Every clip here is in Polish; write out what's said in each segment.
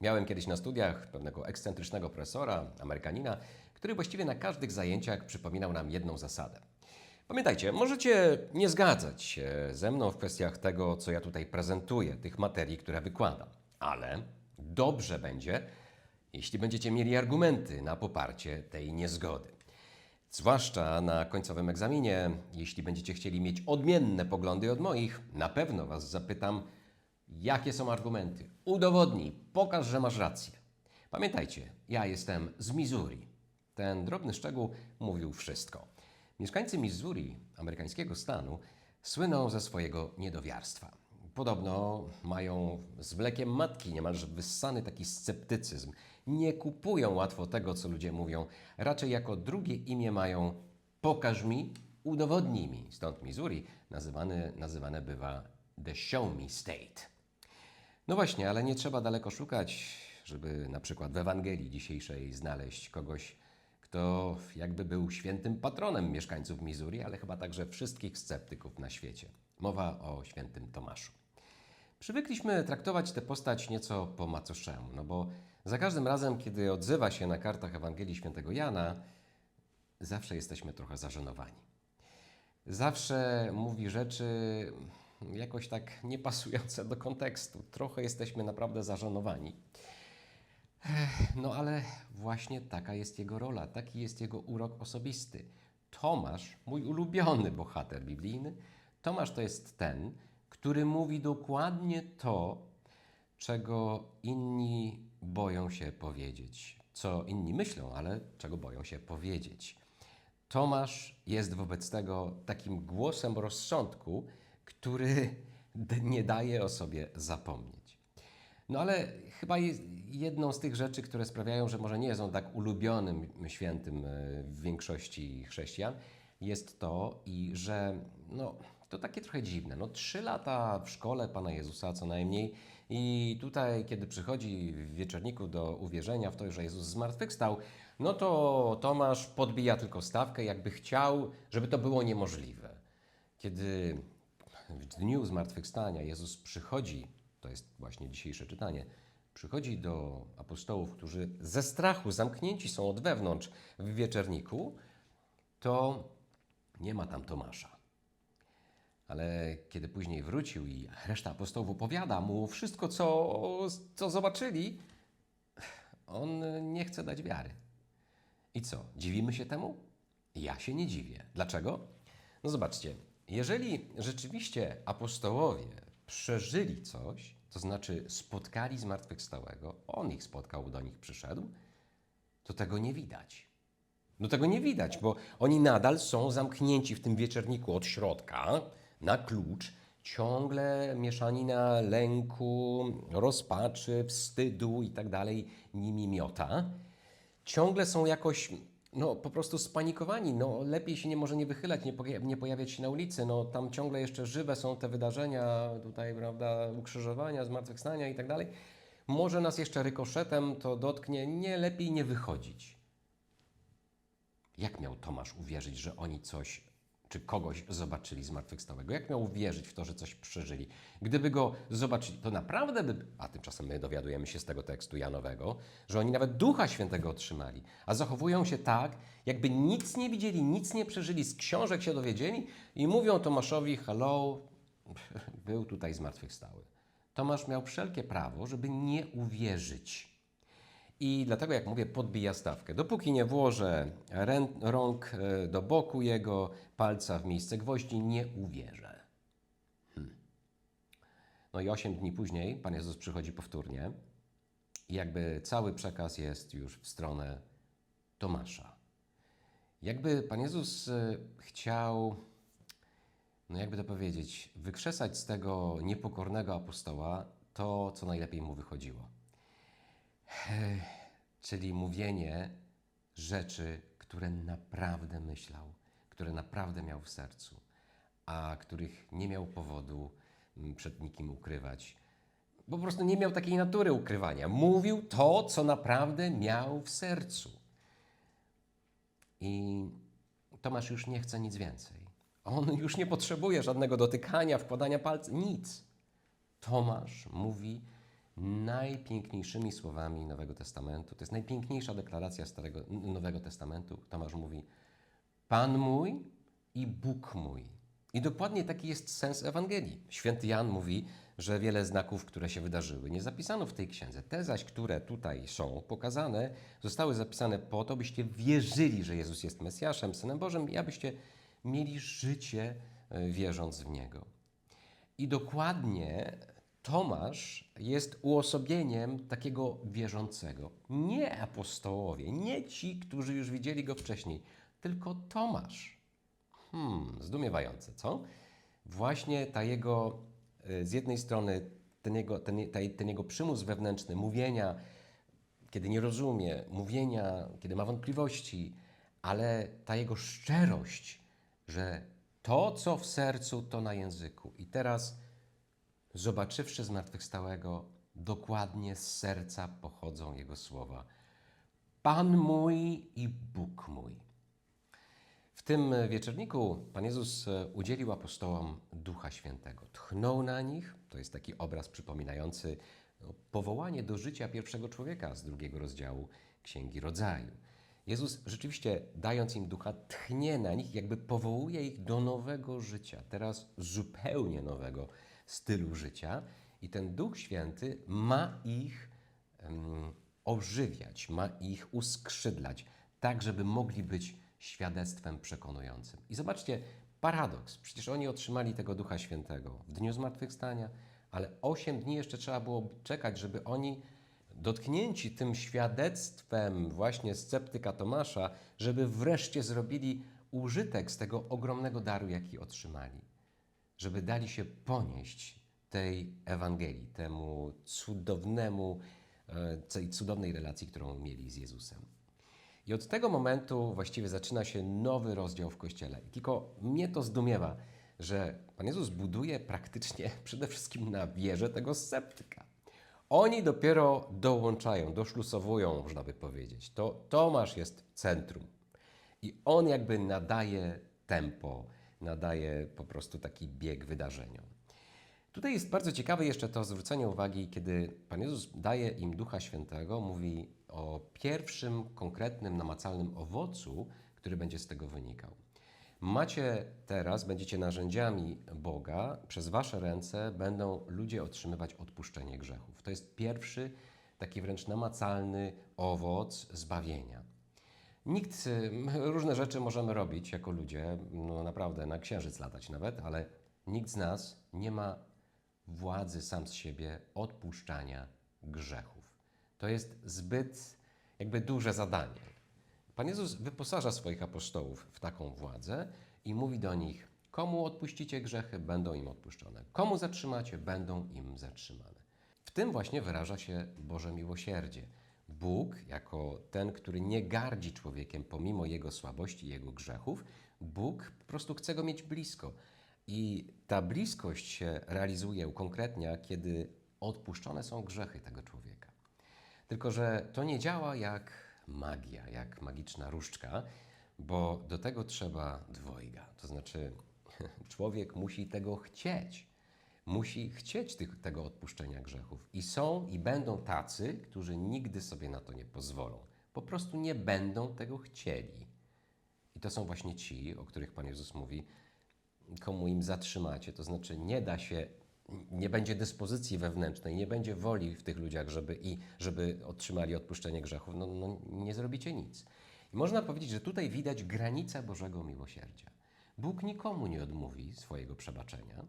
Miałem kiedyś na studiach pewnego ekscentrycznego profesora, Amerykanina, który właściwie na każdych zajęciach przypominał nam jedną zasadę. Pamiętajcie, możecie nie zgadzać się ze mną w kwestiach tego, co ja tutaj prezentuję, tych materii, które wykładam, ale dobrze będzie, jeśli będziecie mieli argumenty na poparcie tej niezgody. Zwłaszcza na końcowym egzaminie, jeśli będziecie chcieli mieć odmienne poglądy od moich, na pewno Was zapytam, jakie są argumenty. Udowodnij, pokaż, że masz rację. Pamiętajcie, ja jestem z Missouri. Ten drobny szczegół mówił wszystko. Mieszkańcy Missouri, amerykańskiego stanu, słyną ze swojego niedowiarstwa. Podobno mają z mlekiem matki niemalże wyssany taki sceptycyzm. Nie kupują łatwo tego, co ludzie mówią. Raczej jako drugie imię mają pokaż mi, udowodnij mi. Stąd Missouri nazywany, nazywane bywa the show me state. No właśnie, ale nie trzeba daleko szukać, żeby na przykład w Ewangelii dzisiejszej znaleźć kogoś, kto jakby był świętym patronem mieszkańców Missouri, ale chyba także wszystkich sceptyków na świecie. Mowa o świętym Tomaszu. Przywykliśmy traktować tę postać nieco po macoszemu, no bo za każdym razem, kiedy odzywa się na kartach Ewangelii Świętego Jana, zawsze jesteśmy trochę zażenowani. Zawsze mówi rzeczy jakoś tak niepasujące do kontekstu. Trochę jesteśmy naprawdę zażenowani. No ale właśnie taka jest jego rola, taki jest jego urok osobisty. Tomasz, mój ulubiony bohater biblijny, Tomasz to jest ten, który mówi dokładnie to, czego inni boją się powiedzieć. Co inni myślą, ale czego boją się powiedzieć. Tomasz jest wobec tego takim głosem rozsądku, który nie daje o sobie zapomnieć. No ale chyba jedną z tych rzeczy, które sprawiają, że może nie jest on tak ulubionym świętym e, w większości chrześcijan, jest to, i że no, to takie trochę dziwne. No, trzy lata w szkole Pana Jezusa co najmniej i tutaj, kiedy przychodzi w wieczorniku do uwierzenia w to, że Jezus zmartwychwstał, no to Tomasz podbija tylko stawkę, jakby chciał, żeby to było niemożliwe. Kiedy w dniu zmartwychwstania Jezus przychodzi, to jest właśnie dzisiejsze czytanie, przychodzi do apostołów, którzy ze strachu zamknięci są od wewnątrz w wieczerniku, to nie ma tam Tomasza. Ale kiedy później wrócił i reszta apostołów opowiada mu wszystko, co, co zobaczyli, on nie chce dać wiary. I co? Dziwimy się temu? Ja się nie dziwię. Dlaczego? No zobaczcie, jeżeli rzeczywiście apostołowie przeżyli coś, to znaczy spotkali zmartwychwstałego, on ich spotkał, do nich przyszedł, to tego nie widać. No tego nie widać, bo oni nadal są zamknięci w tym wieczerniku od środka na klucz. Ciągle mieszanina lęku, rozpaczy, wstydu i tak dalej nimi miota. Ciągle są jakoś, no po prostu spanikowani. No lepiej się nie może nie wychylać, nie, poja- nie pojawiać się na ulicy. No tam ciągle jeszcze żywe są te wydarzenia, tutaj, prawda, ukrzyżowania, zmartwychwstania i tak dalej. Może nas jeszcze rykoszetem to dotknie, nie lepiej nie wychodzić. Jak miał Tomasz uwierzyć, że oni coś, czy kogoś zobaczyli zmartwychwstałego? Jak miał uwierzyć w to, że coś przeżyli? Gdyby go zobaczyli, to naprawdę by, a tymczasem my dowiadujemy się z tego tekstu Janowego, że oni nawet Ducha Świętego otrzymali, a zachowują się tak, jakby nic nie widzieli, nic nie przeżyli, z książek się dowiedzieli i mówią Tomaszowi, hello, był tutaj zmartwychwstały. Tomasz miał wszelkie prawo, żeby nie uwierzyć. I dlatego, jak mówię, podbija stawkę. Dopóki nie włożę rę, rąk e, do boku jego, palca w miejsce gwoździ, nie uwierzę. Hmm. No i osiem dni później Pan Jezus przychodzi powtórnie i jakby cały przekaz jest już w stronę Tomasza. Jakby Pan Jezus e, chciał, no jakby to powiedzieć, wykrzesać z tego niepokornego apostoła to, co najlepiej mu wychodziło. Czyli mówienie rzeczy, które naprawdę myślał, które naprawdę miał w sercu, a których nie miał powodu mm, przed nikim ukrywać. Po prostu nie miał takiej natury ukrywania. Mówił to, co naprawdę miał w sercu. I Tomasz już nie chce nic więcej. On już nie potrzebuje żadnego dotykania, wkładania palca, nic. Tomasz mówi najpiękniejszymi słowami Nowego Testamentu. To jest najpiękniejsza deklaracja Starego, Nowego Testamentu. Tomasz mówi: Pan mój i Bóg mój. I dokładnie taki jest sens Ewangelii. Święty Jan mówi, że wiele znaków, które się wydarzyły, nie zapisano w tej księdze. Te zaś, które tutaj są pokazane, zostały zapisane po to, byście wierzyli, że Jezus jest Mesjaszem, Synem Bożym i abyście mieli życie e, wierząc w Niego. I dokładnie Tomasz jest uosobieniem takiego wierzącego. Nie apostołowie, nie ci, którzy już widzieli go wcześniej, tylko Tomasz. Hmm, zdumiewające, co? Właśnie ta jego, y, z jednej strony ten jego, ten, ten jego przymus wewnętrzny mówienia, kiedy nie rozumie, mówienia, kiedy ma wątpliwości, ale ta jego szczerość, że to, co w sercu, to na języku. I teraz, zobaczywszy zmartwychwstałego, dokładnie z serca pochodzą jego słowa. Pan mój i Bóg mój. W tym wieczorniku Pan Jezus e, udzielił apostołom Ducha Świętego. Tchnął na nich, to jest taki obraz przypominający no, powołanie do życia pierwszego człowieka z drugiego rozdziału Księgi Rodzaju. Jezus rzeczywiście, dając im ducha, tchnie na nich, jakby powołuje ich do nowego życia, teraz zupełnie nowego stylu życia. I ten Duch Święty ma ich em, ożywiać, ma ich uskrzydlać, tak żeby mogli być świadectwem przekonującym. I zobaczcie, paradoks. Przecież oni otrzymali tego Ducha Świętego w dniu zmartwychwstania, ale osiem dni jeszcze trzeba było czekać, żeby oni dotknięci tym świadectwem właśnie sceptyka Tomasza, żeby wreszcie zrobili użytek z tego ogromnego daru, jaki otrzymali. Żeby dali się ponieść tej Ewangelii, temu cudownemu, e, tej cudownej relacji, którą mieli z Jezusem. I od tego momentu właściwie zaczyna się nowy rozdział w Kościele. I tylko mnie to zdumiewa, że Pan Jezus buduje praktycznie przede wszystkim na wierze tego sceptyka. Oni dopiero dołączają, doszlusowują, można by powiedzieć. To Tomasz jest centrum. I on jakby nadaje tempo, nadaje po prostu taki bieg wydarzeniom. Tutaj jest bardzo ciekawe jeszcze to zwrócenie uwagi, kiedy Pan Jezus daje im Ducha Świętego, mówi o pierwszym konkretnym, namacalnym owocu, który będzie z tego wynikał. Macie teraz, będziecie narzędziami Boga, przez wasze ręce będą ludzie otrzymywać odpuszczenie grzechów. To jest pierwszy, taki wręcz namacalny owoc zbawienia. Nikt, różne rzeczy możemy robić jako ludzie, no naprawdę, na księżyc latać nawet, ale nikt z nas nie ma władzy sam z siebie odpuszczania grzechów. To jest zbyt jakby duże zadanie. Pan Jezus wyposaża swoich apostołów w taką władzę i mówi do nich: Komu odpuścicie grzechy, będą im odpuszczone. Komu zatrzymacie, będą im zatrzymane. W tym właśnie wyraża się Boże miłosierdzie. Bóg, jako ten, który nie gardzi człowiekiem pomimo jego słabości i jego grzechów, Bóg po prostu chce go mieć blisko. I ta bliskość się realizuje, ukonkretnia, kiedy odpuszczone są grzechy tego człowieka. Tylko, że to nie działa jak magia, jak magiczna różdżka, bo do tego trzeba dwojga. To znaczy, człowiek musi tego chcieć. Musi chcieć tych, tego odpuszczenia grzechów. I są i będą tacy, którzy nigdy sobie na to nie pozwolą. Po prostu nie będą tego chcieli. I to są właśnie ci, o których Pan Jezus mówi, komu im zatrzymacie. To znaczy, nie da się, nie będzie dyspozycji wewnętrznej, nie będzie woli w tych ludziach, żeby, i, żeby otrzymali odpuszczenie grzechów. No, no, nie zrobicie nic. I można powiedzieć, że tutaj widać granicę Bożego miłosierdzia. Bóg nikomu nie odmówi swojego przebaczenia,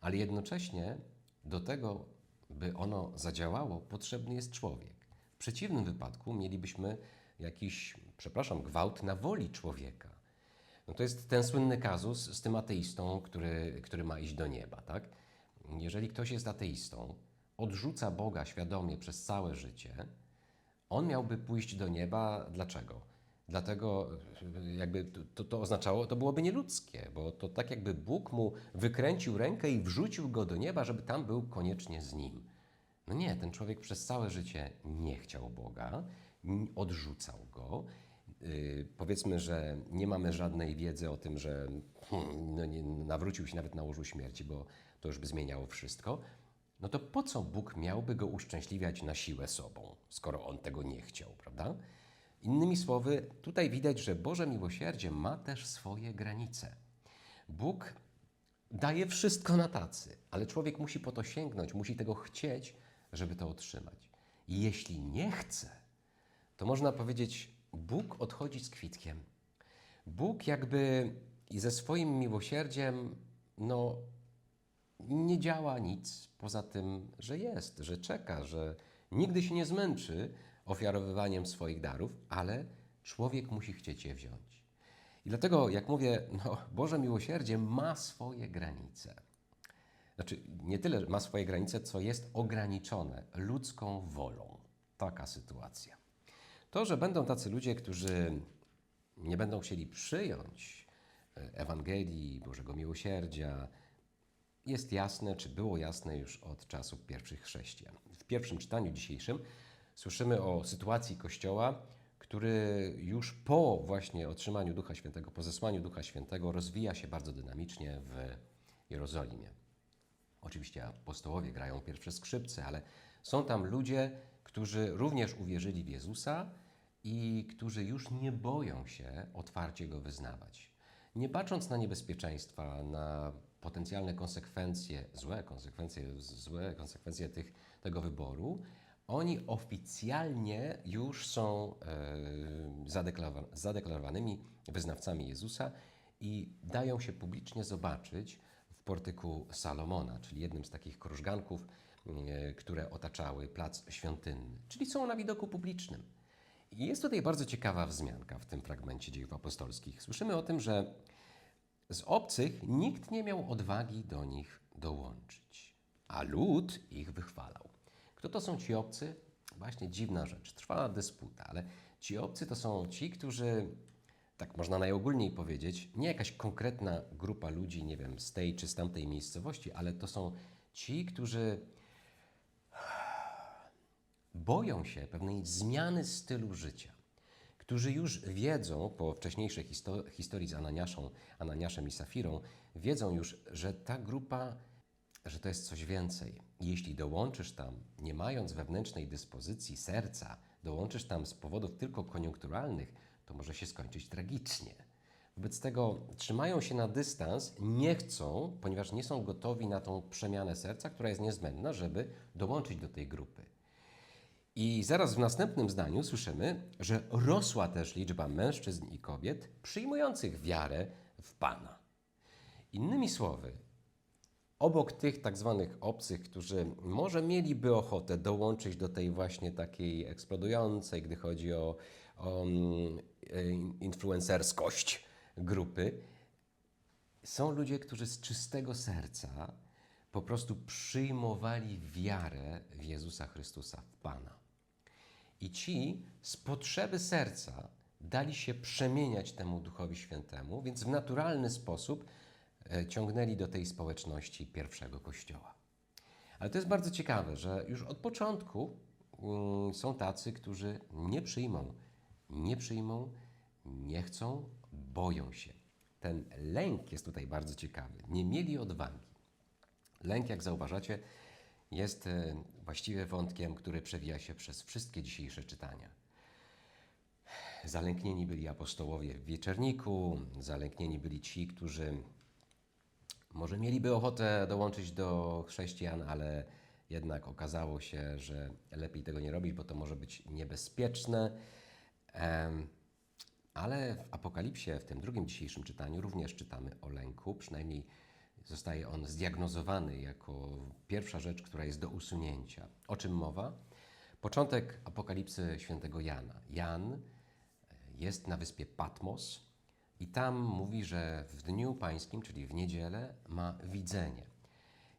ale jednocześnie do tego, by ono zadziałało, potrzebny jest człowiek. W przeciwnym wypadku mielibyśmy jakiś, przepraszam, gwałt na woli człowieka. No to jest ten słynny kazus z tym ateistą, który, który ma iść do nieba, tak? Jeżeli ktoś jest ateistą, odrzuca Boga świadomie przez całe życie, on miałby pójść do nieba. Dlaczego? Dlatego jakby to, to oznaczało, to byłoby nieludzkie, bo to tak jakby Bóg mu wykręcił rękę i wrzucił go do nieba, żeby tam był koniecznie z nim. No nie, ten człowiek przez całe życie nie chciał Boga, odrzucał go. Yy, powiedzmy, że nie mamy żadnej wiedzy o tym, że hmm, no nie, nawrócił się nawet na łożu śmierci, bo to już by zmieniało wszystko. no to po co Bóg miałby go uszczęśliwiać na siłę sobą, skoro on tego nie chciał, prawda? Innymi słowy, tutaj widać, że Boże miłosierdzie ma też swoje granice. Bóg daje wszystko na tacy, ale człowiek musi po to sięgnąć, musi tego chcieć, żeby to otrzymać. I jeśli nie chce, to można powiedzieć, Bóg odchodzi z kwitkiem. Bóg jakby ze swoim miłosierdziem, no, nie działa nic poza tym, że jest, że czeka, że nigdy się nie zmęczy ofiarowywaniem swoich darów, ale człowiek musi chcieć je wziąć. I dlatego, jak mówię, no, Boże miłosierdzie ma swoje granice. Znaczy, nie tyle ma swoje granice, co jest ograniczone ludzką wolą. Taka sytuacja. To, że będą tacy ludzie, którzy nie będą chcieli przyjąć e, Ewangelii, Bożego Miłosierdzia, jest jasne, czy było jasne już od czasów pierwszych chrześcijan. W pierwszym czytaniu dzisiejszym słyszymy o sytuacji Kościoła, który już po właśnie otrzymaniu Ducha Świętego, po zesłaniu Ducha Świętego rozwija się bardzo dynamicznie w Jerozolimie. Oczywiście apostołowie grają pierwsze skrzypce, ale są tam ludzie, którzy również uwierzyli w Jezusa i którzy już nie boją się otwarcie go wyznawać. Nie patrząc na niebezpieczeństwa, na potencjalne konsekwencje, złe konsekwencje, złe konsekwencje tych, tego wyboru, oni oficjalnie już są e, zadeklarowa- zadeklarowanymi wyznawcami Jezusa i dają się publicznie zobaczyć w portyku Salomona, czyli jednym z takich krużganków, e, które otaczały plac świątynny, czyli są na widoku publicznym. I jest tutaj bardzo ciekawa wzmianka w tym fragmencie dziejów apostolskich. Słyszymy o tym, że z obcych nikt nie miał odwagi do nich dołączyć, a lud ich wychwalał. Kto to są ci obcy? Właśnie dziwna rzecz. Trwała dysputa, ale ci obcy to są ci, którzy, tak można najogólniej powiedzieć, nie jakaś konkretna grupa ludzi, nie wiem, z tej czy z tamtej miejscowości, ale to są ci, którzy boją się pewnej zmiany stylu życia, którzy już wiedzą po wcześniejszej histo- historii z Ananiaszą, Ananiaszem i Safirą, wiedzą już, że ta grupa, że to jest coś więcej. Jeśli dołączysz tam, nie mając wewnętrznej dyspozycji serca, dołączysz tam z powodów tylko koniunkturalnych, to może się skończyć tragicznie. Wobec tego trzymają się na dystans, nie chcą, ponieważ nie są gotowi na tą przemianę serca, która jest niezbędna, żeby dołączyć do tej grupy. I zaraz w następnym zdaniu słyszymy, że rosła też liczba mężczyzn i kobiet przyjmujących wiarę w Pana. Innymi słowy, obok tych tak zwanych obcych, którzy może mieliby ochotę dołączyć do tej właśnie takiej eksplodującej, gdy chodzi o, o mm, e, influencerskość grupy, są ludzie, którzy z czystego serca po prostu przyjmowali wiarę w Jezusa Chrystusa, w Pana. I ci z potrzeby serca dali się przemieniać temu Duchowi Świętemu, więc w naturalny sposób ciągnęli do tej społeczności pierwszego Kościoła. Ale to jest bardzo ciekawe, że już od początku mm, są tacy, którzy nie przyjmą, nie przyjmą, nie chcą, boją się. Ten lęk jest tutaj bardzo ciekawy. Nie mieli odwagi. Lęk, jak zauważacie, jest e, właściwie wątkiem, który przewija się przez wszystkie dzisiejsze czytania. Zalęknieni byli apostołowie w wieczerniku, zalęknieni byli ci, którzy może mieliby ochotę dołączyć do chrześcijan, ale jednak okazało się, że lepiej tego nie robić, bo to może być niebezpieczne. Ale w Apokalipsie, w tym drugim dzisiejszym czytaniu, również czytamy o lęku, przynajmniej zostaje on zdiagnozowany jako pierwsza rzecz, która jest do usunięcia. O czym mowa? Początek Apokalipsy świętego Jana. Jan e, jest na wyspie Patmos i tam mówi, że w dniu pańskim, czyli w niedzielę, ma widzenie.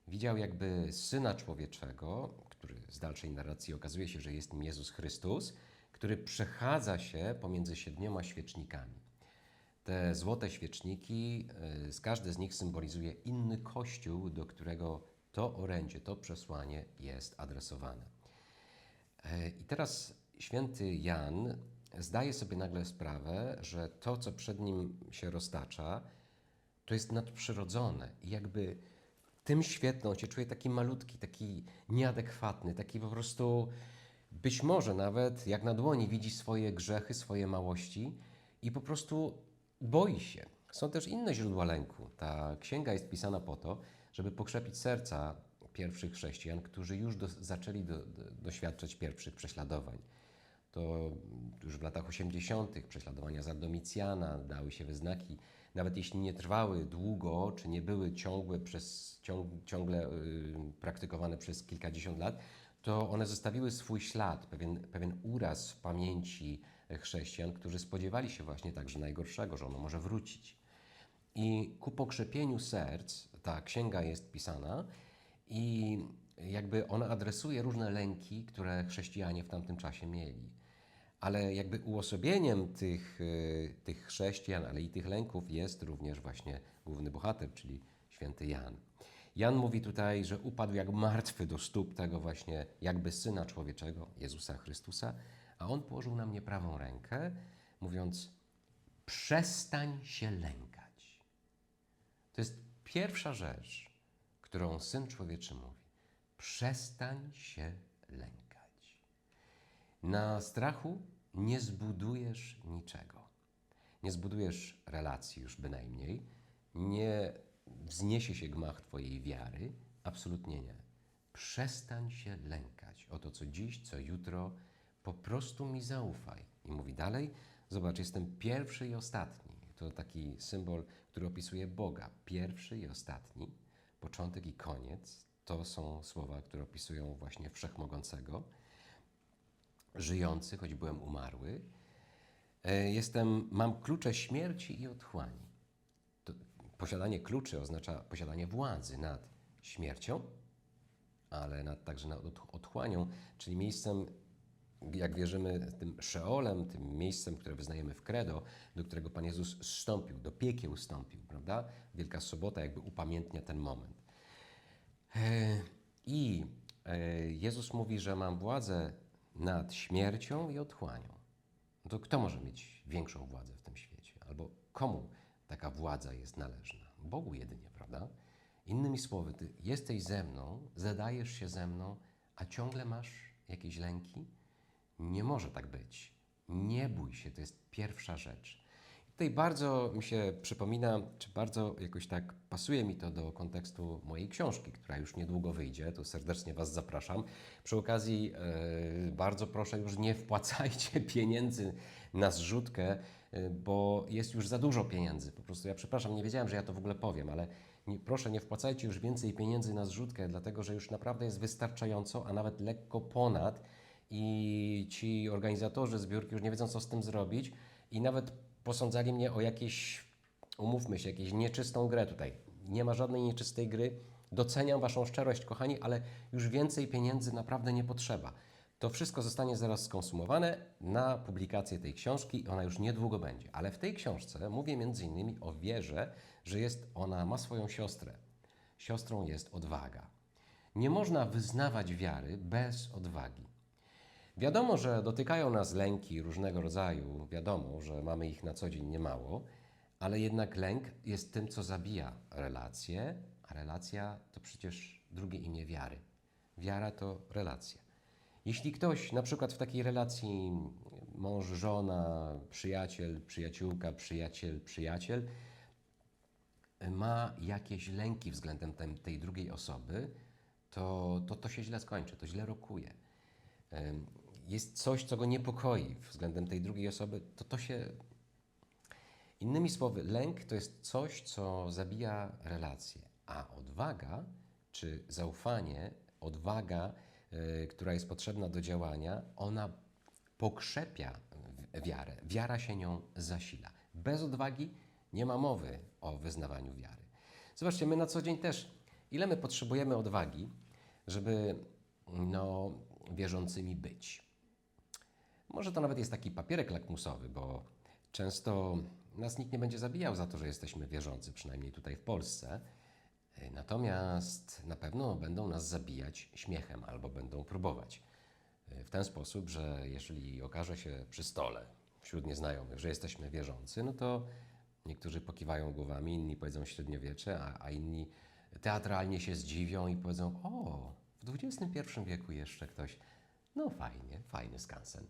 Widział jakby Syna Człowieczego, który z dalszej narracji okazuje się, że jest nim Jezus Chrystus, który przechadza się pomiędzy siedmioma świecznikami. Te złote świeczniki, y, z każdy z nich symbolizuje inny kościół, do którego to orędzie, to przesłanie jest adresowane. E, I teraz święty Jan zdaje sobie nagle sprawę, że to, co przed nim się roztacza, to jest nadprzyrodzone i jakby tym świetny, on się czuje taki malutki, taki nieadekwatny, taki po prostu być może nawet jak na dłoni widzi swoje grzechy, swoje małości i po prostu boi się. Są też inne źródła lęku. Ta księga jest pisana po to, żeby pokrzepić serca pierwszych chrześcijan, którzy już do, zaczęli do, do, doświadczać pierwszych prześladowań. To już w latach 80. prześladowania za Domicjana dały się wyznaki, nawet jeśli nie trwały długo, czy nie były ciągłe przez, ciąg, ciągle y, praktykowane przez kilkadziesiąt lat, to one zostawiły swój ślad, pewien, pewien uraz w pamięci chrześcijan, którzy spodziewali się właśnie także najgorszego, że ono może wrócić. I ku pokrzepieniu serc ta księga jest pisana i jakby ona adresuje różne lęki, które chrześcijanie w tamtym czasie mieli. Ale jakby uosobieniem tych, y, tych chrześcijan, ale i tych lęków jest również właśnie główny bohater, czyli święty Jan. Jan mówi tutaj, że upadł jak martwy do stóp tego właśnie jakby Syna Człowieczego, Jezusa Chrystusa, a On położył na mnie prawą rękę, mówiąc, przestań się lękać. To jest pierwsza rzecz, którą Syn Człowieczy mówi. Przestań się lękać. Na strachu nie zbudujesz niczego. Nie zbudujesz relacji już bynajmniej, nie wzniesie się gmach Twojej wiary, absolutnie nie. Przestań się lękać o to, co dziś, co jutro, po prostu mi zaufaj. I mówi dalej, zobacz, jestem pierwszy i ostatni. To taki symbol, który opisuje Boga. Pierwszy i ostatni, początek i koniec. To są słowa, które opisują właśnie Wszechmogącego. Żyjący, choć byłem umarły. E, Jestem, mam klucze śmierci i otchłani. To posiadanie kluczy oznacza posiadanie władzy nad śmiercią, ale nad, także nad otch- otchłanią, czyli miejscem, jak wierzymy, tym szeolem, tym miejscem, które wyznajemy w credo, do którego Pan Jezus zstąpił, do piekieł wstąpił, prawda? Wielka Sobota jakby upamiętnia ten moment. E, I e, Jezus mówi, że mam władzę nad śmiercią i otchłanią. No to kto może mieć większą władzę w tym świecie? Albo komu taka władza jest należna? Bogu jedynie, prawda? Innymi słowy, ty jesteś ze mną, zadajesz się ze mną, a ciągle masz jakieś lęki? Nie może tak być. Nie bój się, to jest pierwsza rzecz. Tutaj bardzo mi się przypomina, czy bardzo jakoś tak pasuje mi to do kontekstu mojej książki, która już niedługo wyjdzie. Tu serdecznie Was zapraszam. Przy okazji e, bardzo proszę już nie wpłacajcie pieniędzy na zrzutkę, e, bo jest już za dużo pieniędzy. Po prostu ja przepraszam, nie wiedziałem, że ja to w ogóle powiem, ale nie, proszę nie wpłacajcie już więcej pieniędzy na zrzutkę, dlatego że już naprawdę jest wystarczająco, a nawet lekko ponad i ci organizatorzy zbiórki już nie wiedzą, co z tym zrobić i nawet posądzali mnie o jakieś, umówmy się, jakieś nieczystą grę tutaj. Nie ma żadnej nieczystej gry. Doceniam Waszą szczerość, kochani, ale już więcej pieniędzy naprawdę nie potrzeba. To wszystko zostanie zaraz skonsumowane na publikację tej książki i ona już niedługo będzie. Ale w tej książce mówię innymi o wierze, że jest ona ma swoją siostrę. Siostrą jest odwaga. Nie można wyznawać wiary bez odwagi. Wiadomo, że dotykają nas lęki różnego rodzaju, wiadomo, że mamy ich na co dzień niemało, ale jednak lęk jest tym, co zabija relacje, a relacja to przecież drugie imię wiary. Wiara to relacja. Jeśli ktoś, na przykład w takiej relacji mąż, żona, przyjaciel, przyjaciółka, przyjaciel, przyjaciel, ma jakieś lęki względem tej drugiej osoby, to, to to się źle skończy, to źle rokuje. Jest coś, co go niepokoi względem tej drugiej osoby, to to się. Innymi słowy, lęk to jest coś, co zabija relacje, a odwaga czy zaufanie, odwaga, y, która jest potrzebna do działania, ona pokrzepia wiarę. Wiara się nią zasila. Bez odwagi nie ma mowy o wyznawaniu wiary. Zobaczcie, my na co dzień też, ile my potrzebujemy odwagi, żeby no, wierzącymi być. Może to nawet jest taki papierek lakmusowy, bo często nas nikt nie będzie zabijał za to, że jesteśmy wierzący, przynajmniej tutaj w Polsce. Y, Natomiast na pewno będą nas zabijać śmiechem albo będą próbować. Y, W ten sposób, że jeżeli okaże się przy stole wśród nieznajomych, że jesteśmy wierzący, no to niektórzy pokiwają głowami, inni powiedzą średniowiecze, a, a inni teatralnie się zdziwią i powiedzą: O, w XXI wieku jeszcze ktoś. No fajnie, fajny skansen.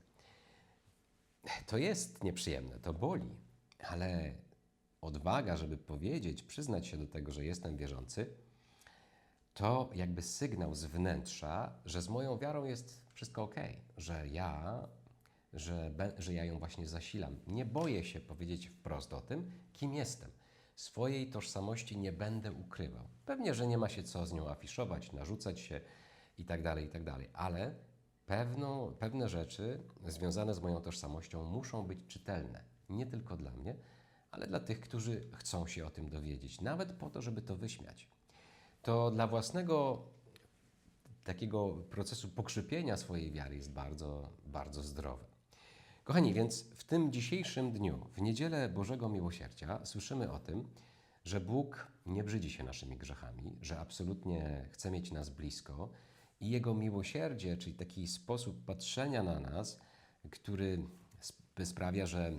To jest nieprzyjemne, to boli, ale odwaga, żeby powiedzieć, przyznać się do tego, że jestem wierzący, to jakby sygnał z wnętrza, że z moją wiarą jest wszystko ok, że ja, że, że ja ją właśnie zasilam. Nie boję się powiedzieć wprost o tym, kim jestem. Swojej tożsamości nie będę ukrywał. Pewnie, że nie ma się co z nią afiszować, narzucać się i tak dalej, i tak ale pewną, pewne rzeczy związane z moją tożsamością muszą być czytelne. Nie tylko dla mnie, ale dla tych, którzy chcą się o tym dowiedzieć, nawet po to, żeby to wyśmiać to dla własnego takiego procesu pokrzypienia swojej wiary jest bardzo, bardzo zdrowe. Kochani, więc w tym dzisiejszym dniu, w niedzielę Bożego Miłosierdzia, słyszymy o tym, że Bóg nie brzydzi się naszymi grzechami, że absolutnie chce mieć nas blisko i Jego miłosierdzie, czyli taki sposób patrzenia na nas, który sp- sprawia, że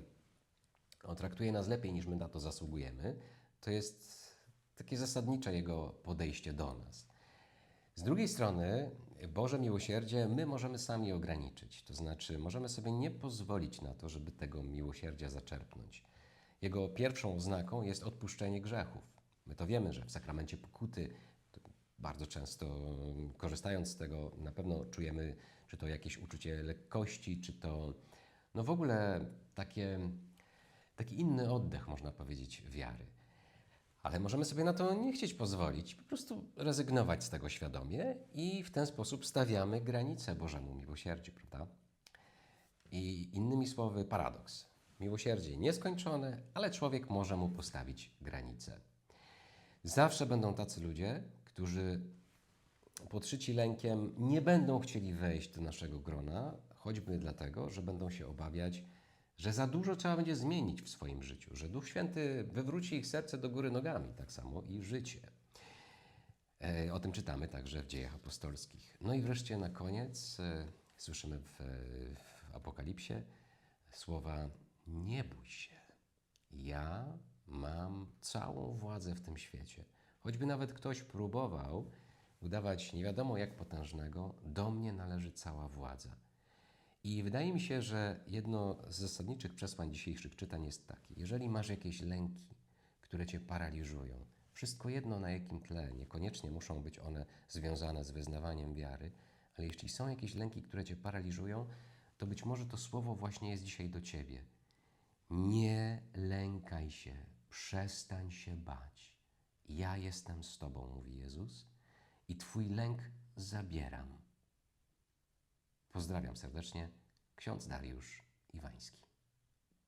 on traktuje nas lepiej niż my na to zasługujemy, to jest takie zasadnicze Jego podejście do nas. Z drugiej strony, Boże miłosierdzie my możemy sami ograniczyć, to znaczy możemy sobie nie pozwolić na to, żeby tego miłosierdzia zaczerpnąć. Jego pierwszą oznaką jest odpuszczenie grzechów. My to wiemy, że w sakramencie pokuty bardzo często korzystając z tego na pewno czujemy, czy to jakieś uczucie lekkości, czy to no w ogóle takie, taki inny oddech, można powiedzieć, wiary. Ale możemy sobie na to nie chcieć pozwolić, po prostu rezygnować z tego świadomie i w ten sposób stawiamy granicę Bożemu miłosierdziu, prawda? I innymi słowy, paradoks. Miłosierdzie nieskończone, ale człowiek może mu postawić granicę. Zawsze będą tacy ludzie, którzy podszyci lękiem nie będą chcieli wejść do naszego grona, choćby dlatego, że będą się obawiać, że za dużo trzeba będzie zmienić w swoim życiu, że Duch Święty wywróci ich serce do góry nogami, tak samo i życie. E, O tym czytamy także w dziejach apostolskich. No i wreszcie na koniec e, słyszymy w, w Apokalipsie słowa: Nie bój się, ja mam całą władzę w tym świecie. Choćby nawet ktoś próbował udawać nie wiadomo jak potężnego, do mnie należy cała władza. I wydaje mi się, że jedno z zasadniczych przesłań dzisiejszych czytań jest takie: jeżeli masz jakieś lęki, które cię paraliżują, wszystko jedno na jakim tle, niekoniecznie muszą być one związane z wyznawaniem wiary, ale jeśli są jakieś lęki, które cię paraliżują, to być może to słowo właśnie jest dzisiaj do ciebie. Nie lękaj się, przestań się bać. Ja jestem z tobą, mówi Jezus, i twój lęk zabieram. Pozdrawiam serdecznie, ksiądz Dariusz Iwański.